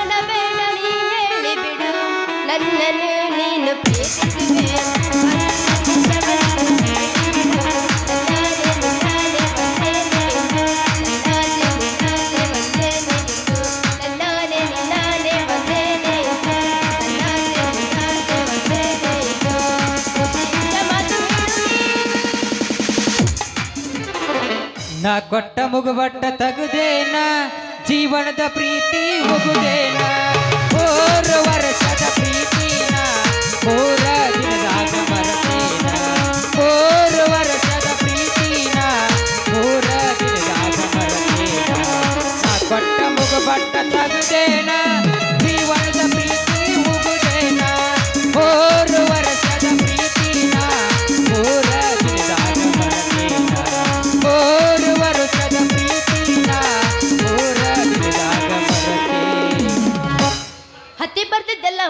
ಮಾಡಬೇಡ ನೀ ಹೇಳಿಬಿಡು ನನ್ನನ್ನು ನೀನು ಪ್ರೀತಿಸುವೆ ನಾ ಕೊಟ್ಟ ಮುಗುಬಟ್ಟ ತಗದೇನ? ಜೀವನದ ಪ್ರೀತಿ ಮುಗುದೇನ ಮೂರು ವರ್ಷದ ಪ್ರೀತಿನ ಮೂರ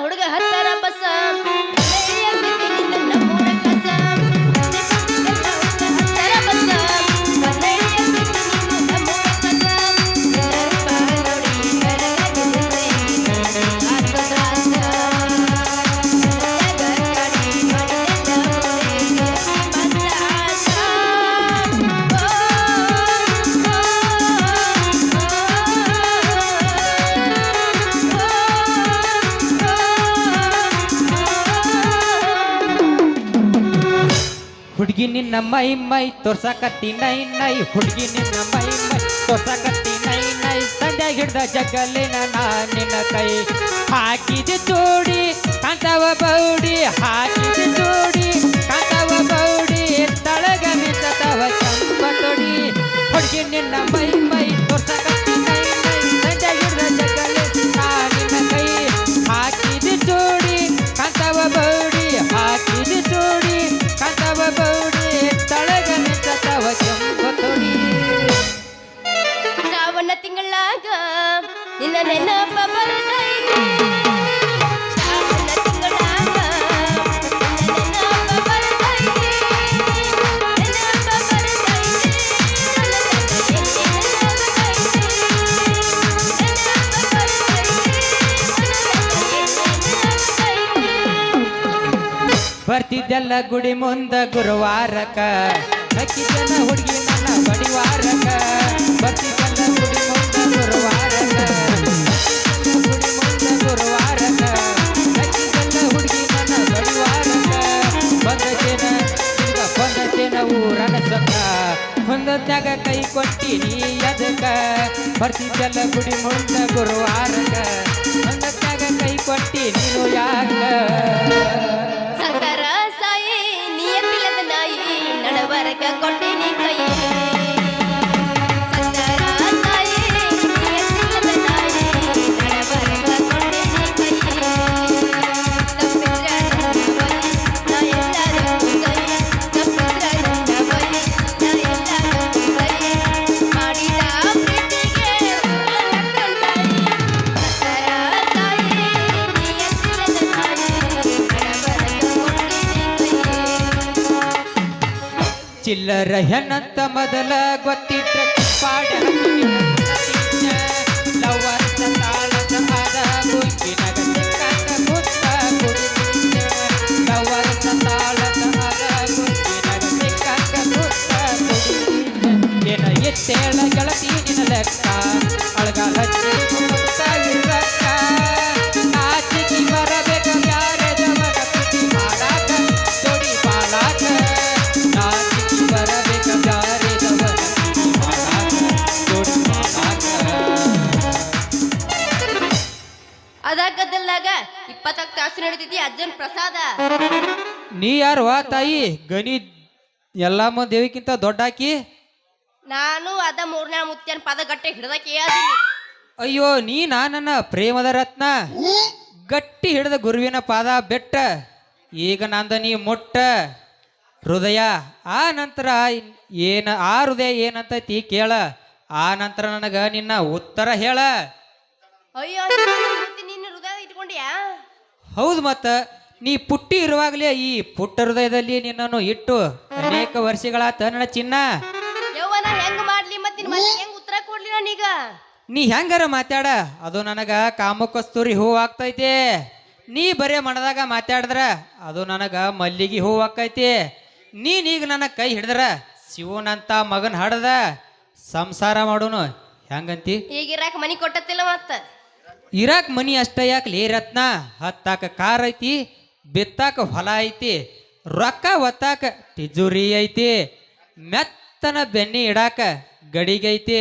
ಹುಡುಗ ಹತ್ತಾರ ಬಸ. ಹುಡುಗಿ ನಿನ್ನ ಮೈ ಮೈ ತೋರ್ಸಕತ್ತಿ ನೈ ನೈ, ಹುಡುಗಿ ನಿನ್ನ ಮೈ ಮೈ ತೋರ್ಸಕತ್ತಿ ನೈ ನೈ. ಸಂಧ್ಯಾಗ ಹಿಡ್ದ ಜಗಲಿನ ನಾ ನಿನ್ನ ಕೈ. ಹಾಕಿದ ಜೋಡಿ, ಕಾಂತವ ಬೌಡಿ, ಹಾಕಿದ ಜೋಡಿ, ಕಾಂತವ ಬೌಡಿ. ತಳಗ ಚಂಪ ತೊಡಿ ಹುಡುಗಿ ನಿನ್ನ ಮೈ ಮೈ ಬರ್ತಿದ್ದೆಲ್ಲ ಗುಡಿ ಮುಂದ ಗುರುವಾರಕ ಹುಡುಗಿ ನನ್ನ ಬಡಿವಾರಕ ಬರ್ತಿದ್ದೆಲ್ಲ ಹೊಂದತ್ಯಾಗ ಕೈ ಕೊಟ್ಟಿನಿ ಅದಕ್ಕ. ಬರ್ತಿದ್ದೆಲ್ಲ ಗುಡಿ ಮುಂದ ಗುರುವಾರಕ ಹೊಂದತ್ಯಾಗ ಕೈ ಕೊಟ್ಟಿ ನೀನು ಯಾಕ ಸಾಯಿ ನಿಯತಿಲ್ಲದ ನಾಯಿ ನಡವರಕ ಕೊಟ್ಟಿನಿ ಚಿಲ್ಲರ ಹೆಣ್ಣಂತ ಮೊದಲ ಗೊತ್ತಿದ್ರೆ ಪಾಡ ಅಜ್ಜನ್ ಪ್ರಸಾದ. ನೀ ಯಾರವ್ವ ತಾಯಿ? ಗಣಿ ಎಲ್ಲಮ್ಮ ದೇವಿಕ್ಕಿಂತ ದೊಡ್ಡಾಕಿ? ನಾನು ಅದ ಮೂರನೇ ಮುತ್ಯನ್ ಪದ ಗಟ್ಟೆ ಹಿಡ್ದಕ್ಕೆ ಅಯ್ಯೋ ನೀ ನನ್ನ ಪ್ರೇಮದ ರತ್ನ? ಗಟ್ಟಿ ಹಿಡಿದ ಗುರುವಿನ ಪಾದ ಬೆಟ್ಟ. ಈಗ ನಂದ ನೀ ಮೊಟ್ಟ ಹೃದಯ. ಆ ನಂತರ ಏನ ಆ ಹೃದಯ ಏನಂತೈತಿ ಕೇಳ. ಆ ನಂತರ ನನಗ ನಿನ್ನ ಉತ್ತರ ಹೇಳ. ಅಯ್ಯೋ ನಿನ್ನ ಹೃದಯ ಇಟ್ಕೊಂಡ್ಯಾ? ಹೌದು ಮತ್ತ ನೀ ಪುಟ್ಟಿ ಇರುವಾಗಲೇ ಈ ಪುಟ್ಟ ಹೃದಯದಲ್ಲಿ ನಿನ್ನನ್ನು ಇಟ್ಟು ಅನೇಕ ವರ್ಷಗಳಾತ ನನ್ನ ಚಿನ್ನ. ಯವ್ವನ ಹೆಂಗ್ ಮಾಡ್ಲಿ ಹೆಂಗ್ ಉತ್ತರ ಕೊಡ್ಲಿ ನಾನೀಗ? ನೀ ಹೆಂಗಾರ ಮಾತಾಡ? ಅದು ನನಗ ಕಾಮಕಸ್ತೂರಿ ಹೂ ಆಗ್ತೈತಿ. ನೀ ಬರೇ ಮನದಾಗ ಮಾತಾಡಿದ್ರ ಅದು ನನಗ ಮಲ್ಲಿಗೆ ಹೂ ಆಕೈತಿ ನೀನೀಗ ನನ್ನ ಕೈ ಹಿಡಿದ್ರ ಶಿವನಂತ ಮಗನ್ ಹಡ್ದ. ಸಂಸಾರ ಮಾಡೋನು ಹೆಂಗಂತಿ? ಈಗ ಇರಾಕ ಮನಿ ಕೊಟ್ಟತ್ತಿಲ್ಲ ಮತ್ತ? ಇರಾಕ್ ಮನಿ ಅಷ್ಟ ಯಾಕೆ ಲೇ ರತ್ನ ಹತ್ತಾಕ ಕಾರ್ ಐತಿ, ಬಿತ್ತಾಕ ಹೊಲ ಐತಿ, ರೊಕ್ಕ ಒತ್ತಾಕ ತಿಜುರಿ ಐತಿ, ಮೆತ್ತನ ಬೆನ್ನಿ ಇಡಾಕ ಗಡಿಗೈತಿ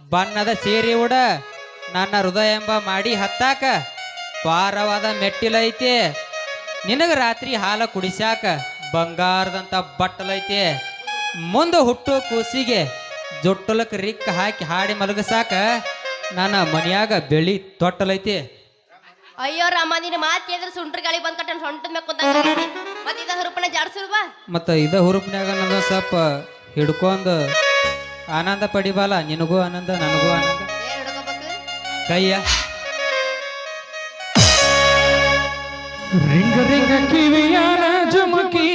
ಬಣ್ಣದ ಸೇರಿ ಉಡ, ನನ್ನ ಹೃದಯ ಎಂಬ ಮಾಡಿ ಹತ್ತಾಕ ಪಾರವಾದ ಮೆಟ್ಟಿಲೈತಿ ನಿನಗೆ ರಾತ್ರಿ ಹಾಲ ಕುಡಿಸ್ಯಾಕ ಬಂಗಾರದಂತ ಬಟ್ಟಲೈತಿ ಮುಂದೆ ಹುಟ್ಟು ಕೂಸಿಗೆ ಜೊಟ್ಟಲಕ್ಕೆ ರಿಕ್ ಹಾಕಿ ಹಾಡಿ ಮಲಗಸಾಕ ನನ್ನ ಮನ್ಯಾಗ ಬೆಳಿ ತೊಟ್ಟಲೈತಿ. ಅಯ್ಯೋ ರಾಮ ನಿನ್ನ ಮಾತು ಕೇಳಿದ್ರೆ ಸುಂಟ್ರ ಗಾಳಿ ಬಂದ್ ಕಟ್ಟ ಸೊಂಟ ಮ್ಯಾಗ ಕುಂತ ಮತ್ತೆ ಇದ ಹುರುಪನ ಜಾಡ್ಸಿರು ಬಾ. ಮತ್ತು ಇದ ಹುರುಪ್ನ್ಯಾಗ ನನ್ನ ಸ್ವಲ್ಪ ಹಿಡ್ಕೊಂಡು ಆನಂದ ಪಡಿಬಾಲ ನಿನಗೂ ಆನಂದ ನನಗೂ ಆನಂದ. ಏನ್ ಹಿಡ್ಕೋಬೇಕು ಕೈಯ. ರಿಂಗ ರಿಂಗ ಕಿವಿಯಾನ ಜುಮುಕಿ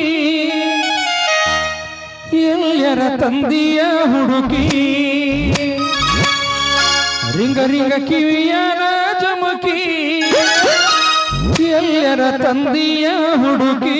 ಎಲ್ಲರ ತಂದಿಯ ಹುಡುಕಿ. ರಿಂಗ ರಿಂಗ ಕಿವಿಯನ ಚಮಕಿ. ಎಲ್ಲರ ತಂದೆಯ ಹುಡುಕಿ.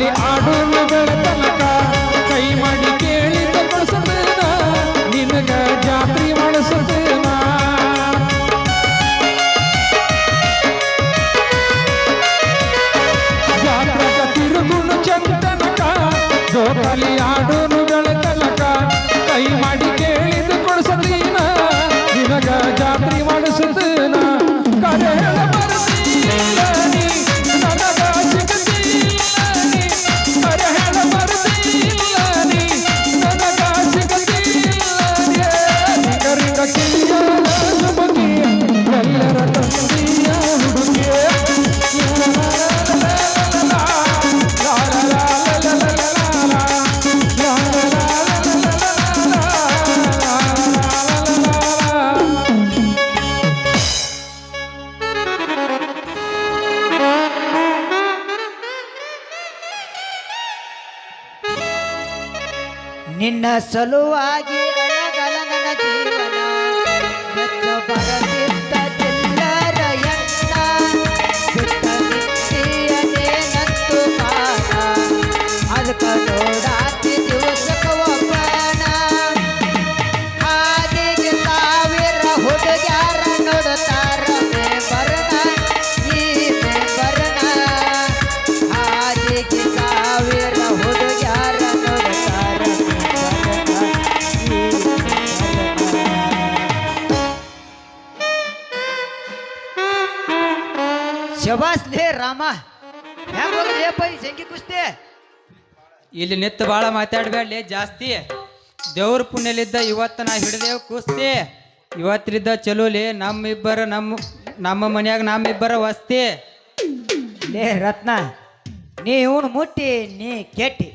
yeah ನಿನ್ನ ಸಲುವಾಗಿ ಅಳಗಲ ನನ್ನ ಜೀವನ ರಾಮ. ಹೆಂಗ್ ಹೋಗಲೇಪ ಈ ಜಂಗಿ ಕುಸ್ತಿ? ಇಲ್ಲಿ ನಿತ್ತು ಭಾಳ ಮಾತಾಡ್ಬೇಡಿ ಜಾಸ್ತಿ. ದೇವ್ರ ಪುಣ್ಯಲಿದ್ದ ಇವತ್ತು ನಾ ಹಿಡ್ದೇವ್ ಕುಸ್ತಿ. ಇವತ್ತಿದ್ದ ಚಲೋಲಿ ನಮ್ಮಿಬ್ಬರ ನಮ್ಮ ನಮ್ಮ ಮನ್ಯಾಗ ನಮ್ಮಿಬ್ಬರ ವಸ್ತಿ. ಲೇ ರತ್ನ ನೀ ಇವನು ಮುಟ್ಟಿ ನೀ ಕೆಟ್ಟಿ.